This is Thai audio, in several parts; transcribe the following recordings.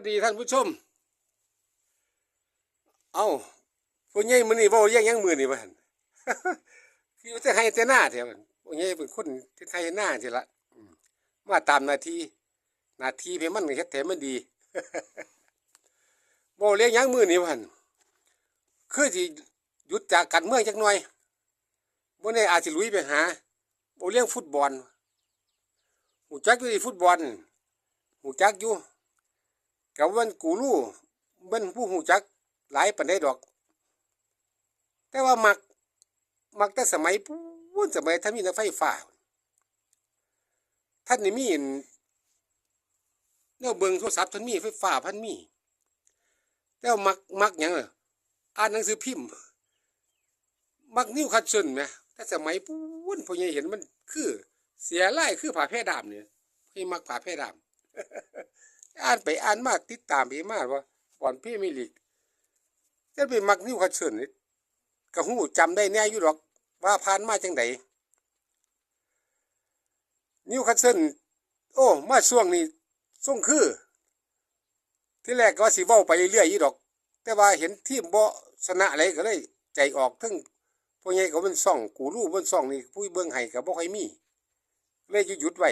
สดีท่านผู้ชม เอาผู้ใหญ่มือนี้เว้าแย่งยังมือนี้บ่หั่นคือจะให้แต่หน้าเถอะผู้ใหญ่เป็นคนที่ให้หน้าทีละอืมาตามนาทีนาทีเพิ่นมันเฮ็ดให้มันดีบ่เลี้ยงยังมือนี้บ่หั่นคือสิหยุดจากการเมืองจักหน่อยบ่แน่อาจสิลุยไปหาบ่เลี้ยงฟุตบอลหูจักอยู่ที่ฟุตบอลหูจักอยู่ กับวันกูรู้มันผู้หูจักหลายปันได้ดอก แต่ว่ามักมักแต่สมัยพูนสมัยท่านมีน้ำไฟฟ้า ท่านนี่มีอันแนวเบิงโทรศัพท์ท่านมีไฟฟ้าพันมีแล้วมักมักยังอ่านหนังสือพิมพ์ มักนิ้วคัดเส้นไหมแต่สมัยพูนพอยังเห็นมันคือ เสียไล่คือผ่าแพร่ดามเนี่ยพี่มักผ่าแพร่ดาม อ่านไปอ่านมากติดตามไปมากว่าบอลพี่ม่ลีกจะไปมักนิ้วคัดเชิญนี่ก็หูจำได้แน่อยู่หรอก ว่าผ่านมาจังไดนิวคัดเชิญโอ้ มาช่วงนี้ส่งคือ ที่แรกก็ว่าสิเว้าไปเรื่อยๆอยู่ดอก แต่ว่าเห็นทีมบ่ชนะอะไรก็เลย ใจออกทั้งพวกใหญ่เขาเป็นซ่อง กูรู้บนซ่องนี่ผู้เบิ่งให้ก็บ่ค่อยมี เลยหยุดไว้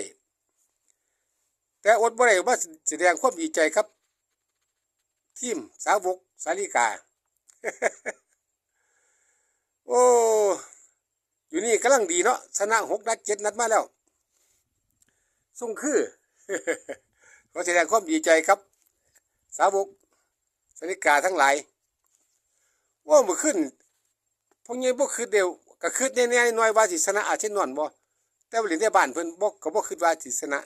แต่อดบ่ได้ว่าแสดงความดีใจครับ ทีมสาวกสาลิกา โอ้อยู่นี่กำลังดีเนาะชนะหกนัดเจ็ดนัดมาแล้วส่งคือขอแสดงความดีใจครับ สาวกสาลิกาทั้งหลายว่ามือขึ้นพวกนี้บ่คือเดียวก็คือแน่ๆน้อยว่าสิชนะอาจจะนอนบ่แต่ว่าเหรียญในบ้านเพิ่นบ่ก็บ่คิดว่าสิชนะ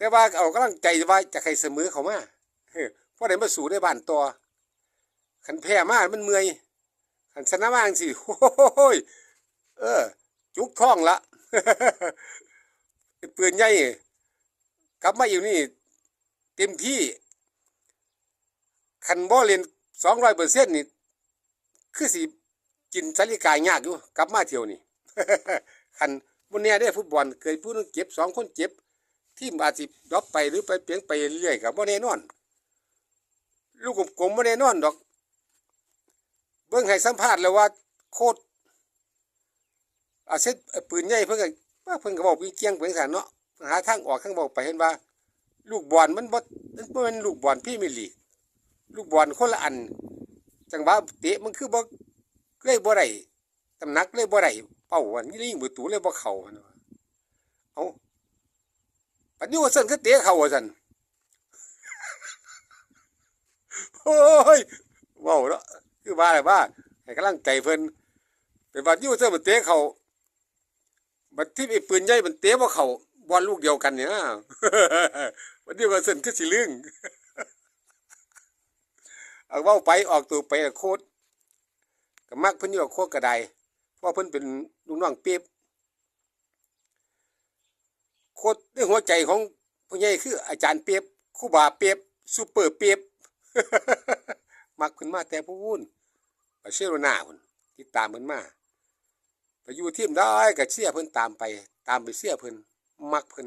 แต่ว่าเอากำลังใจว่าจะใครเสมอเขามาเฮ้อเพราะได้มาสู่ได้บ้านต่อขันแพ้มากมันเมื่อยขันชนะมางสิโอ้ยเออ จุกท้องละเปืนใหญ่กลับมาอยู่นี่ เต็มที่ขันบ่เรียนสองร้อยเปอร์เซ็นต์นี่ คือสิกินสาลิกายากอยู่กลับมาเที่ยวนี่ขันบนเนี้ยได้ฟุตบอลเคยพูดเจ็บสองคนเจ็บ ทีมอาจสิดรอปไปหรือไปเปลี่ยนไปเรื่อยกับบ่แน่นอน ลูกกลมๆบ่แน่นอนดอก เบิ่งให้สัมภาษณ์แล้วว่าโคตรอาเซ็ตปืนใหญ่เพิ่นก็ว่าเพิ่นก็บอกมีเกียงเพิ่นซั่นเนาะหาทางออกทางบอกไปเห็นว่า ลูกบอลมันบ่มันบ่แม่นลูกบอลพี่มียร์ลีกลูกบอลคนละอัน จังหวะเตะมันคือบ่เลยบ่ได้ตำหนักเลยบ่ได้เป้าอันนี้ยิงประตูเลยบ่เข้าหั่นว่าเอา ปัจจุบันก็เตะเขาสันโอ้ยว้าวเนาะคือว่าอะไรว่าให้กำลังใจเพิ่นเป็นปัจจุบันมันเตะเขาบัดที่ไอ้ปืนใหญ่มันเตะบ่าเขาบอลลูกเดียวกันเนี่ยปัจจุบันก็สิลึงเอาว้าไปออกตัวไปโคตรก็มักเพิ่นอยู่กับโคตรก็ไดเพราะเพิ่นเป็นลูกน้องเปียบ โคตรในหัวใจของผู้ใหญ่คืออาจารย์เปียบครูบาเปียบซูเปอร์เปียบมักขึ้นมาแต่ผู้วุ่นไปเชื่อโรนาพุ่นติดตามเพิ่นมาไปอยู่ทีมได้ก็เชื่อเพิ่นตามไป ตามไปเชื่อเพิ่นมักเพิ่น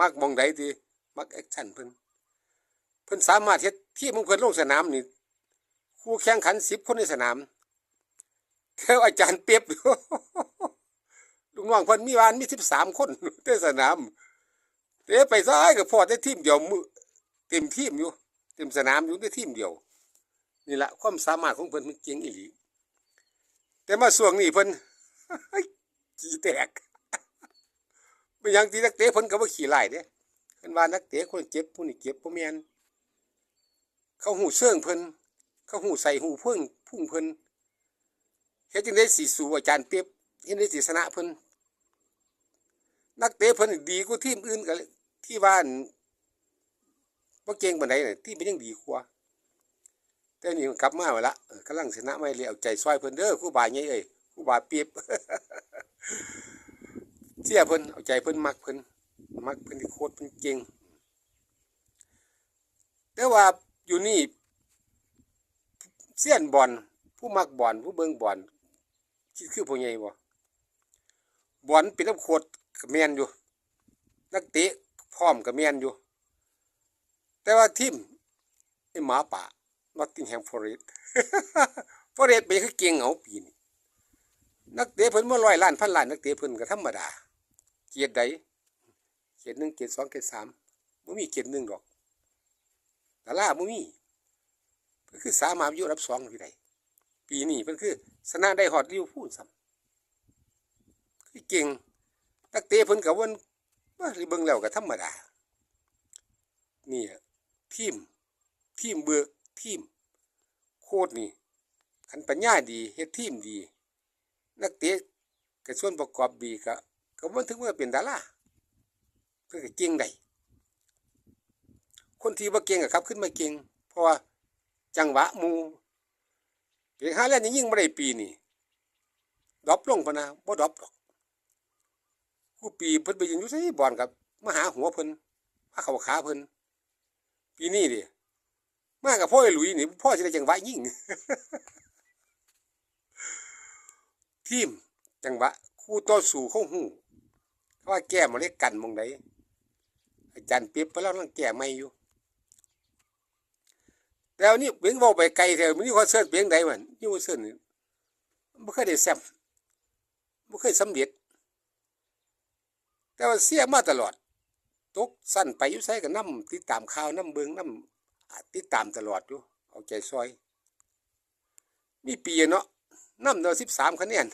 มักมองใดดีมักแอคชั่นเพิ่นเพิ่นสามารถเฮ็ดทีมของเพิ่นลงสนามนี่คู่แข่งขันสิบคนในสนามแค่อาจารย์เปียบ ลูกน้องเพิ่นมีวานมีสิบสามคนในสนามเตะไปซ้ายก็พอได้ทีมเดียวมือเต็มทีมอยู่เต็มสนามอยู่ได้ทีมเดียว นี่แหละความสามารถของเพิ่นมันเก่งอีหลีแต่มาส่วงนี้เพิ่นขี้แตกเป็นยังที่นักเตะเพิ่นก็บ่ขี้ไล่เด้เพิ่นว่านักเตะคนเจ็บผู้นี้เจ็บบ่แม่นเขาหูเสื่องเพิ่นเขาหูใส่หูเพิ่งพุ่งเพิ่นเฮ็ดจังได๋สิสู่อาจารย์เปียบเฮ็ดจังได๋สิชนะเพิ่น นักเตะเพิ่นดีกว่าทีมอื่นก็เลยที่ว่านบ่เก่งปานใดน่ะทีมมันยังดีกว่าแต่นี่มันกลับมาแล้ละเออกำลังชนะไม่เลยเอาใจซอยเพิ่นเด้อครูบาใหญ่เอ้ยครูบาเปียบเสียเพิ่นเอาใจเพิ่นมักเพิ่นมักเพิ่นที่โคตรเพิ่นเก่งแต่ว่าอยู่นี่เสียนบอลผู้มักบอลผู้เบิ่งบอลคิดคือผู้ใหญ่บ่บอลเป็นน้ำโคตร ก็แม่นอยู่ นักเตะพร้อมก็แม่นอยู่ แต่ว่าทีมไอ้หมาป่านอตติงแฮมฟอเรสต์ฟอเรสต์เป็นคือเก่งเอาปีนนักเตะเพิ่นเมาร้อยล้านพันล้านนักเตะเพิ่นก็ธรรมดา เกียรติใดเกียรติหนึ่งเกียรติสองเกียรติสามบ่มีเกียรติหนึ่งดอกดาราบ่มีเพิ่นคือสามารถอยู่อับสองที่ใดปีนี้เพิ่นคือชนะได้ฮอดลิวพูลซ้ำคือเก่ง นักเตะเพิ่นก็ว่าว่าเบิ่งแล้วก็ธรรมดานี่อะทีมทีมเบือกทีม โคตรนี่คันปัญญาดีเฮ็ดทีมดี นักเตะกรส่วนประกอบดีก็ก็บ่ถึงว่าเป็นดาราเพิ่นก็เก่งได้คนที่บ่เก่งก็ครับขึ้นมาเก่งเพราะว่าจังหวะมูเพียงหาแล้วนี่ยิงบ่ได้ปีนี่ดรอปลงพนะบ่ดรอปดอก ผู้ปีเพิ่นไปยิงอยู่ไสบอลกับมาหาหัวเพิ่นมาเขาขาเพิ่นปีนี้ดิมากับพ่อไอ้หลุยนี่พ่อจะได้จังหวะยิ่งทีมจังหวะคู่ต่อสู้เขาหูเขาว่าแก้มาเล็กกันมองใดอาจารย์เปียบไปแล้วนั่งแก้ไม่อยู่แต่วันนี้เบียงเว่าไปไกลแถวนี้คอนเสิร์ตเบียงใดมันนี่คอนเสิร์ตนี่ไม่เคยได้แซมไม่เคยสำเร็จ แต่ว่าเสียมาตลอด ตกสั้นไปอยู่ไสก็นำติดตามข่าวนํเบิงนํติดตามตลอดอยู่เอาใจซอย มีปีเนาะน้ำเนาะ13คะแนน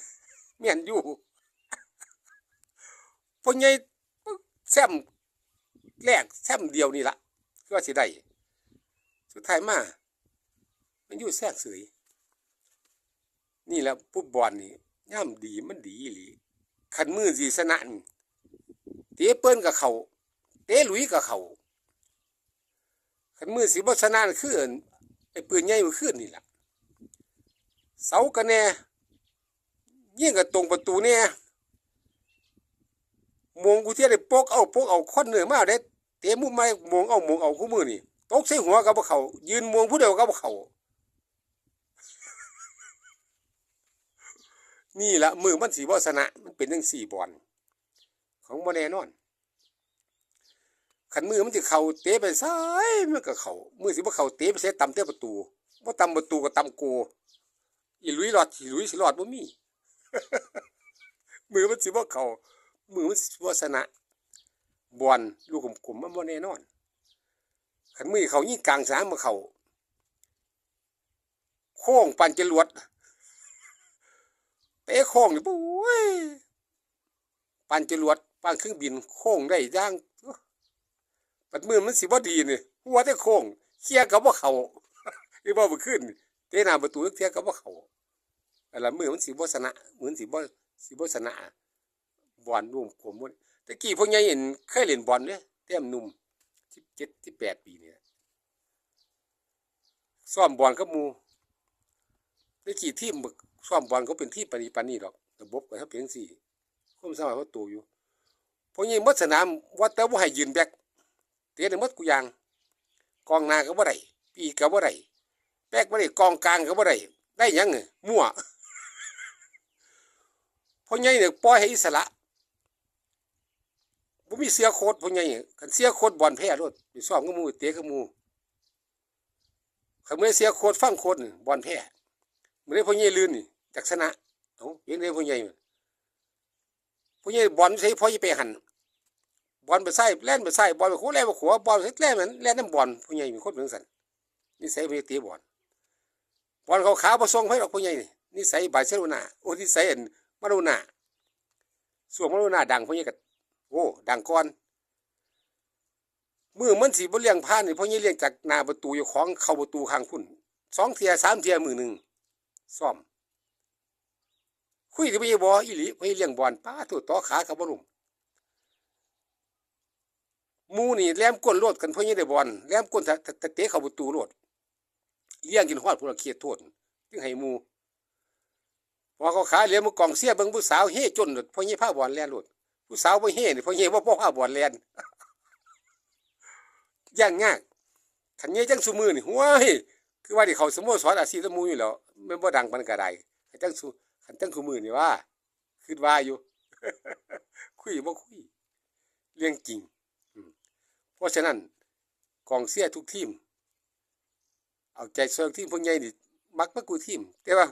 แม่นอยู่พ่อใหญ่แซมแรกแซมเดียวนี่ละคือว่าสิได้สุดท้ายมา มันอยู่แทรกเสยนี่แหละฟุตบอลนี่ย่ำดีมันดีอีหลีคันมือสีสนะนี่ ตะเปิ้นกับเขาเตะหลุยกับเขาขันมือสีบชนะนั่นไอ้ปืนใหญ่มันขึ้นนี่แหละเสากันแน่ยิ่งกับตรงประตูเนี่ยมงกูเที่ยได้ปกเอาปกเอาค้อนเหนือมาได้เตะมุมไม้มงเอามงเอาคู่มือนี่ตกใส่หัวกับเขายืนมงผู้เดียวกับเขานี่แหละมือมันสีบชนะมันเป็นทั้งสี่บอล ของโมแน่นอนขันมือมันจะเข่าเตะไปซ้ายมันก็เข่ามือสิบ่เข่าเตะไปเสียต่ำเตะประตูบ่าต่ำประตูก็ต่ำโกอีหลุยหลอดอีหลุยสิหลอดบ่มีมือมันสิบ่เข่ามือมันสิบ่ชนะบอลลูกกลมๆมันบ่แน่นอนขันมือเขายิ่งกลางสามมาเข่าโค้งปันจรวดเตะโค้งนี่ปุ้ยปันจรวด ปั่นเครื่องบินโค้งได้ย่างปัดมือมันสิบ่ดีนี่หัวแต่โค้งเคียกับบ่เข้าอีบ่บ่ขึ้นเตะหน้าประตูเคียกับบ่เขาอันละมือมันสิบ่ชนะเหมือนสิบ่สิบ่ชนะบอลนุ่มผมหมดตะกี้พวกใหญ่เห็นเคยเล่นบอลเด้แต้มนุ่ม17 18ปีเนี่ยซ้อมบอลกับหมูตะกี้ทีมซ้อมบอลเขาเป็นทีมปานีปานนี้ดอกระบบก็เฮาเป็นจังซี่ความสมารถเขาโตอยู่ พวกใหญ่มดสนามว่าแต่บ่าให้ยืนแบกเตะได้หมดกูยางกองหน้าก็บ่ได้ปีกก็บ่ได้แป๊กบ่ได้กองกลางก็บ่ได้ได้ยังไงมั่วพ่อใหญ่เนี่ยปล่อยให้อิสระบ่มีเสียโคตรพ่อใหญ่คันเสียโคตรบอลแพ้โลดไปซ้อมกับมูเตะกับมู่คันมื้อเสียโคตรฟังโคตรบอลแพ้มื้อนี้พ่อใหญ่ลื่นจักชนะเอ้าเห็นได้พ่อให ญ่พ่อใหญ่บอลใส่พ่อใหญ่ไปหันบอลไปใส่แล่นไปใส่บอลไปขวแล่นไปขวบอลแล่นเหมันแล่นน้ำบอลผู้ใหญ่มีคนเป็นสันนิสัยเป็นตีบอลบอลเขาขาวผสมให้ดอกผู้ใหญ่นี่นิสัยบาเซโลนาโอ้นิสัยอันมาโดนาส่วนมาโดนาดังผู้ใหญ่ก็โอ้ดังก่อนมือมันสีบเลี้ยงผ่านนี่ผู้ใหญ่เลี้ยงจากนาประตูอยู่ของเข้าประตูข้างพุ่นสองเทียสามเทียมือหนึ่งซ่อม คุยกับผู้ใหญ่บออีหลีผู้ใหญ่เลี้ยงบอลป้าตัวต่อขาเขาบ่ลุ่มมูนี่แลมก้นโลดกันเพราะยังได้บอลแลมก้นตะตะตะเตะเข้าประตูโลดเลี้ยงกินฮอดผู้ละเคียดโทษจึงให้มูพอเขาขาเหลียมมือกองเสียเบิ่งผู้สาวเฮ่จนโลดเพราะยังพาบอลแลนโลดผู้สาวบ่เฮ่นี่เพราะยังบ่พอพาบอลแลนย่างงากขันเงี้ยจังซุมือนี่ห้วยคือว่าที่เขาสโมสรอาชีพสมูอยู่แล้วแม่บ่ดังปานกระไดขันจังซุ ขันจังซุมือนี่ว่าคิดว่าอยู่ คุยบ่คุย เรื่องจริงเพราะฉะนั้นกองเสียทุกทีม เอาใจเชิงทีมพวกใหญ่นี่มักมักกูทีม แต่ว่า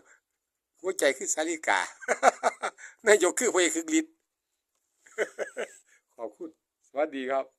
หัวใจคือสาริกานายกคือพระเอกคือฤทธิ์ขอบคุณ สวัสดีครับ